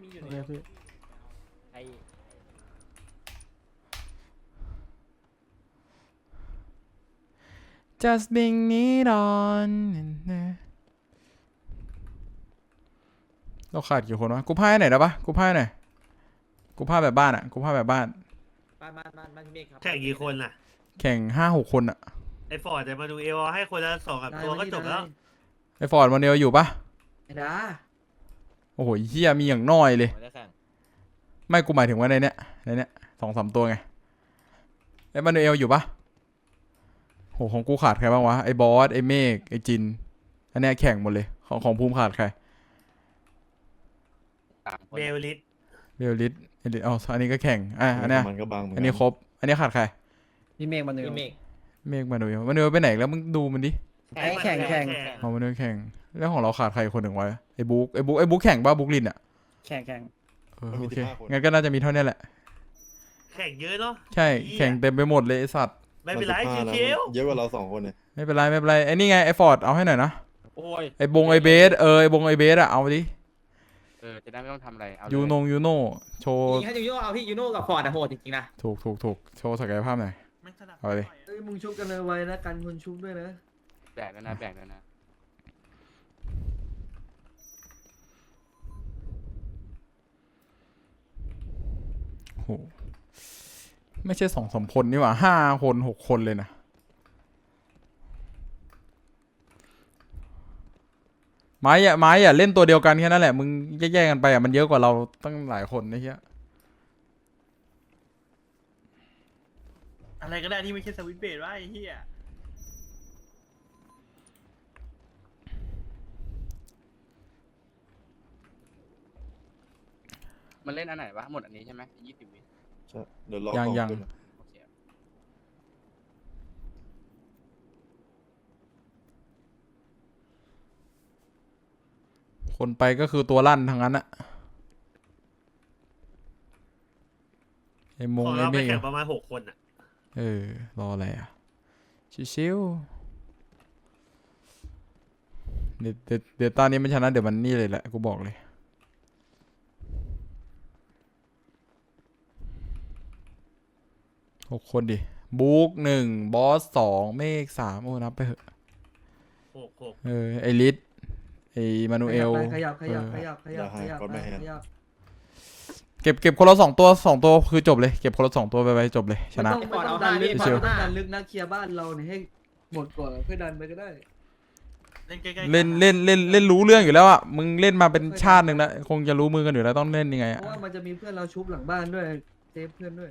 มีอยู่โอในเคพี่ไอ้ just bring it on เราขาดกี่คนวะกูพายไหนอยได้ปะกูพายหน่อยกูพายแบบบ้านอะกูพายแบบบ้าน บ้านบ้านบ้านบ้านพี่เมฆครับแข่งกี่คนน่ะ แข่งห้าหกคนอะไอ้ฟอร์ดจะมาดูเอวให้คนละสองสามตัวก็จบแล้ว ไอฟอร์ดวันเดียวอยู่ปะไอ้ดา โอ้โหเฮียมีอย่างน้อยเลยไม่ได้แข่งไม่กูหมายถึงว่าในเนี้ยในเนี้ยสองสามตัวไงไอ้มานูเอลอยู่ปะโหของกูขาดใครบ้างวะไอ้บอสไอ้เมฆไอ้จินอันเนี้ยแข่งหมดเลยของของภูมิขาดใครสามคนเบลลิสเบลลิสเอลิสอ๋ออันนี้ก็แข่งอะอันเนี้ยมันก็บางเหมือนอักันนี้ครบ อันนี้ขาดใครพี่เมฆมันเนืพี่เมฆเมฆมานูเอลมานูเอลไปไหนแล้วมึงดูมันดิ ไอ้แข่งแข่ง เอามานูเอลแข่ง แล้วของเราขาดใครคนหนึ่งไว้ไอ้บุ๊กไอ้บุ๊กไอ้บุ๊กแข่งป่ะบุ๊กลินอะแข่งแข่งเออโอเคงั้นก็น่าจะมีเท่านี้แหละ แข่งเยอะเนาะ ใช่แข่งเต็มไปหมดเลยไอ้สัตว์ไม่เป็นไรสิบห้าะชิวเยอะกว่าเราสองคนเนี่ยไม่เป็นไรไม่เป็นไรไอ้นี่ไงไอ้ฟอร์ดเอาให้หน่อยนะโอ้ย ไอ้บงไอ้เบสเออไอ้บงไอ้เบสอะเอาดิเออ จะได้ไม่ต้องทำอะไร เอายูเลยนงยูโนโชว์จริงๆให้ยูโน่เอาพี่ยูโน่กับฟอร์ดอะโหดจริงๆนะถูกถูกถูกโชว์ศักยภาพหน่อย ๆไม่ถนัดเอาเลยเอ้ยมึงชุบกันเลยไว้นะกันคนชุบด้วยนะ แบกแล้วนะแบกแล้วนะโอ้โหไม่ใช่สองสามคนนี่หว่าห้าคนหกคนเลยนะ ไม้อะไม้อะเล่นตัวเดียวกันแค่นั้นแหละ มึงแยกๆกันไปอะมันเยอะกว่าเราตั้งหลายคนนะเฮียอะไรก็ได้ที่ไม่ใช่สวิตช์เบรดว่าไอ้เหี้ย มันเล่นอันไหนวะหมดอันนี้ใช่ไหมยี่สิบวิใช่เดี๋ยวรอยังของยังขึ้นมาโอเคคนไปก็คือตัวลั่นทั้งนั้นอะไอ้มขงองไอ้เราเมไปฆแข่งอะประมาณหกคนอะ เออ รออะไรอะ ชิวๆเดี๋ยวเดี๋ยวเดี๋ยวตอนนี้มันชนะเดี๋ยวมันนี่เลยแหละ กูบอกเลย หกคนดิบุ๊กหนึ่งบอสสองเมฆสามโอ้นับไปเถอะหกหกเออไอริสไอมานูเอลขยับขยับเออขยับขยับขยับขยับขยับเก็บเก็บคนละสองตัวสองตัวคือจบเลยเก็บคนละสองตัวไปไปจบเลยชนะไม่ต้องไม่ต้องดันลึกเชียวไม่ต้องดันลึกนะเคลียร์บ้านเราเนี่ยให้หมดก่อนค่อยดันไปก็ได้เล่นใกล้ๆเล่นเล่นเล่นเล่นรู้เรื่องอยู่แล้วอะมึงเล่นมาเป็นชาติหนึ่งแล้วคงจะรู้มือกันอยู่แล้วต้องเล่นยังไงเพอะราะว่ามันจะมีเพื่อนเราชุบหลังบ้านด้วยเซฟเพื่อนด้วย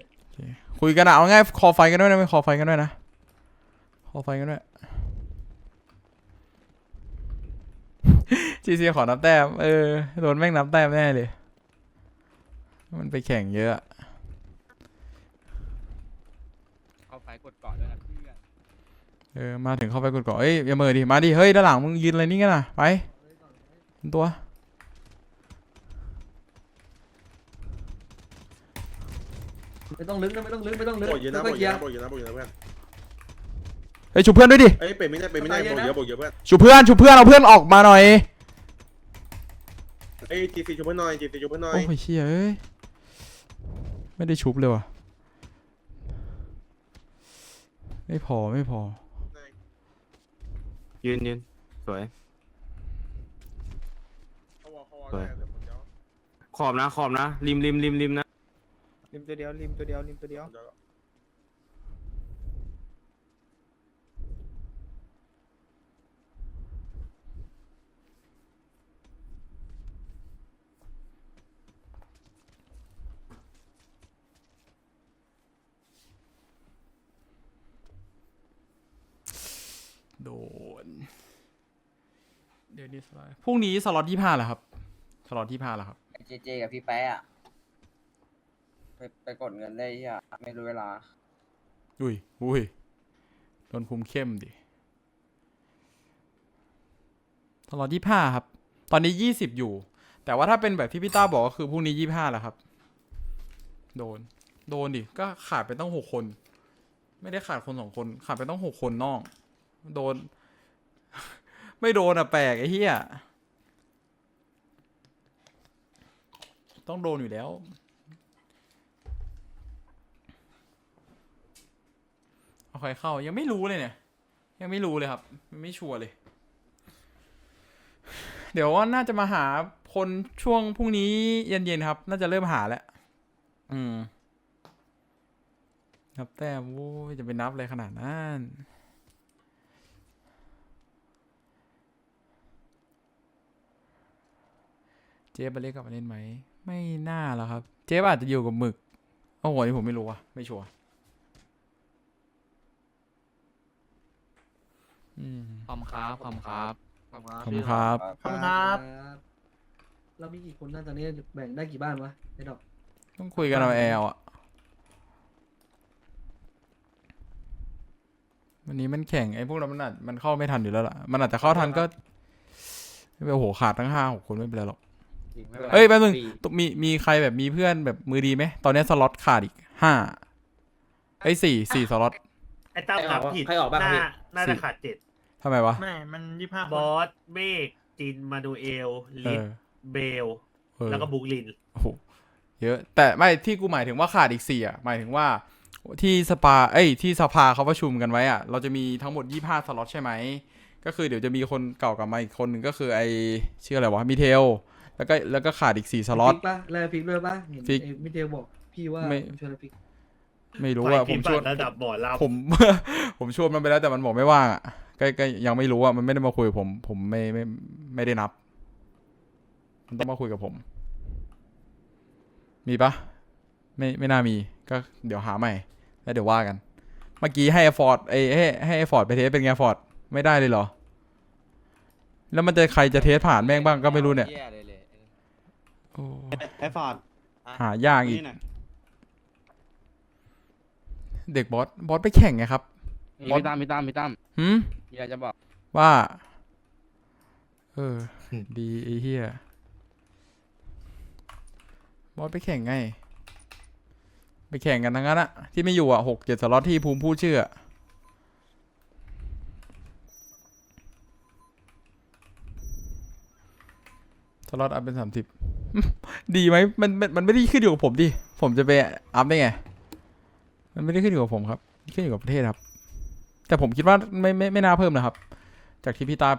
คุยกันอะเอาง่ายคอไฟกันด้วยนะไม่คอไฟกันด้วยนะ คอไฟกันด้วยจีซีขอนับแต้ม เออ โดนแม่งนับแต้มแน่เลย มันไปแข่งเยอะอะเข้าไฟกดก่อนด้วยนะเพื่อนเออ มาถึงเข้าไปกดก่อนเอ้ยอย่าเมือดิ มาดิ เฮ้ย ด้านหลังมึงยืนอะไรนี่กันน่ะ ไปเป็นตัว ไม่ต้องลึกนะไม่ต้องลึกไม่ต้องลึกโบกเยอะนะค่โบอยกๆเคเยลียอะร์โบกเยอะนะโบกเยอะนะเพื่อนเฮ้ยชุบเพื่อนด้วยดิเอ้ยเป็นไม่ได้เป็นไม่ได้โบกเยอะโบกเยอะเพื่อนชุบเพื่อนชุบเพื่อนเอาเพื่อนออกมาหน่อยเอ้ยจีซีชุบเพื่อนหน่อยจีซีชุบเพื่อนหน่อยโอ้ยเชี่ยเอ้ยไม่ได้ชุบเลยว่ะไม่พอไม่พอ ยืนยืนสวยเขาวอลเขาวอลได้เดี๋ยวผมจะขอบนะขอบนะริมริมริมริมนะ ริมตัวเดียวริมตัวเดียวริมตัวเดียวเดี๋ยว โดน เดี๋ยวนี้สไลด์พรุ่งนี้สล็อตที่ห้าแล้วครับ สล็อตที่ห้าแล้วครับ เจเจกับพี่แป๊ะอะ ไปไปกดเงินได้ที่อไม่รู้เวลา อุ้ยอุ้ยโดนคุมเข้มดิสล็อตยี่ห้าครับ ตอนนี้ยี่สิบอยู่ แต่ว่าถ้าเป็นแบบที่พี่ต้าบอกก็คือพรุ่งนี้ยี่ห้าแล้วครับ โดน โดนดิ ก็ขาดไปต้องหกคน ไม่ได้ขาดคนสองคน ขาดไปต้องหกคนน้อง โดน ไม่โดนอะแปลกไอ้เหี้ย ต้องโดนอยู่แล้ว เอา ใครเข้ายังไม่รู้เลยเนี่ย ยังไม่รู้เลยครับ ไม่ชัวร์เลย เดี๋ยวว่าน่าจะมาหาคนช่วงพรุ่งนี้เย็นๆครับ น่าจะเริ่มหาแล้วอืมนับแต้มโว้ยจะไปนับอะไรขนาดนั้นเจ๊บมาเล่นกลับมาเล่นไหม ไม่น่าแล้วครับ เจ๊บอาจจะอยู่กับหมึก โอ้โหนี่ผมไม่รู้ว่ะ ไม่ชัวร์อืม ขอบคุณครับขอบคุณครับขอบคุณครับ ขอบคุณครับ เรามีกี่คนน่าตอนนี้แบ่งได้กี่บ้านวะไอ้ดอกต้องคุยกันเอาแอลอะวันนี้มันแข่งไอ้พวกเรามันอาจมันเข้าไม่ทันอยู่แล้วล่ะ มันอาจจะเข้าทันก็ไม่เป็นโอ้โหขาดทั้งห้าหกคนไม่เป็นไรหรอกจริงไม่เป็นไรเอ้ยแป๊บนึงฟรีตุ๊มีมีใครแบบมีเพื่อนแบบมือดีไหมตอนนี้สล็อตขาดอีกห้าไอ้ยสี่สี่สล็อตไอ้ตั้มนับผิดใครออกบ้างน่าพี่น่าจะขาดเจ็ด ทำไมวะ ไม่มันยี่ห้าบอสเมฆจินมาดูเอลเอลิฟอเบล เออแล้วก็บุกลิน โอ้โหเยอะ แต่ไม่ที่กูหมายถึงว่าขาดอีกสี่อะ หมายถึงว่าที่สปา เอ้ย ที่สภาเขาประชุมกันไว้อะ เราจะมีทั้งหมดยี่ห้าสล็อตใช่ไหม ก็คือเดี๋ยวจะมีคนเก่ากลับมาอีกคนหนึ่งก็คือไอชื่ออะไรวะมิเทล แล้วก็แล้วก็ขาดอีกสี่สล็อต ฟิกปะแล้วฟิกด้วยปะเห็นฟิกไอ้มิเทลบอกพี่ว่าไม่ชวนฟิกไม่รู้อะไฟผมพิชวนบัติระดับบ่อลาผม ผมชวนมันไปแล้วแต่มันบอกไม่ว่างอะ ก็ก็ยังไม่รู้อะมันไม่ได้มาคุยกับผม ผมไม่ไม่ไม่ได้นับ มันต้องมาคุยกับผม มีปะไม่ไม่น่ามีก็เดี๋ยวหาใหม่ แล้วเดี๋ยวว่ากัน เมื่อกี้ให้ฟอร์ดไอ้ให้ให้ฟอร์ดไปเทสเป็นไงฟอร์ดไม่ได้เลยเหรอ แล้วมันจะใครจะเทสผ่านแม่งบ้างก็ไม่รู้เนี่ยแย่เลยเลยโอ้ไอ้ฟอร์ดหายากอีก นี่น่ะเด็กบอสบอสไปแข่งไงครับมีพี่ตั้มพี่ตั้มพี่ตั้มหืม มีอะไรจะบอก ว่า เออ ดีไอ้เหี้ยบอสไปแข่งไง ไปแข่งกันทั้งนั้นอะที่ไม่อยู่อะหกเจ็ดสล็อตที่ภูมิพูดชื่ออะสล็อตอัพเป็นสามสิบดีไหมมันมันมันไม่ได้ขึ้นอยู่กับผมดิ ผมจะไปอัพได้ไง มันไม่ได้ขึ้นอยู่กับผมครับ ขึ้นอยู่กับประเทศครับ แต่ผมคิดว่าไม่ไม่ไม่น่าเพิ่มนะครับ จากที่พี่ตา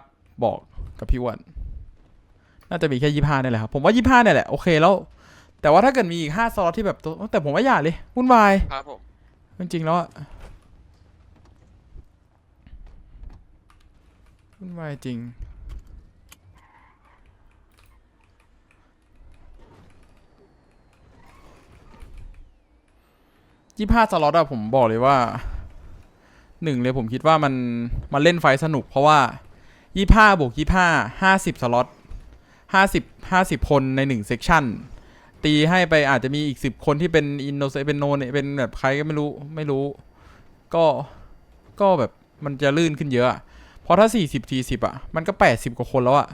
บอกกับพี่อ้วันน่าจะมีแค่ยี่ห้านี่แหละครับ ผมว่ายี่ห้าเนี่ยแหละโอเคแล้ว แต่ว่าถ้าเกิดมีอีกห้าสล็อตที่แบบตัวแต่ผมว่าอย่าเลยวุ่นวายครับผมจริงๆแล้วอะวุ่นวายจริงยี่ห้าสล็อตอะผมบอกเลยว่า หนึ่งเลยผมคิดว่ามันมันเล่นไฟสนุกเพราะว่ายี่ห้าบวกยี่ห้าห้าสิบสล็อตห้าสิบห้าสิบคนในหนึ่งเซกชันตีให้ไปอาจจะมีอีกสิบคนที่เป็นอินโนเซเป็นโนเป็นแบบใครก็ไม่รู้ไม่รู้ ก็ก็แบบมันจะลื่นขึ้นเยอะ เพราะถ้าสี่สิบสี่สิบอะมันก็แปดสิบกว่าคนแล้วอะ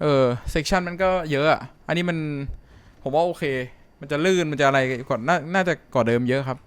เออเซกชันมันก็เยอะอะอันนี้มันผมว่าโอเค มันจะลื่นมันจะอะไรก่อนนาน่าจะก่อนเดิมเยอะครับ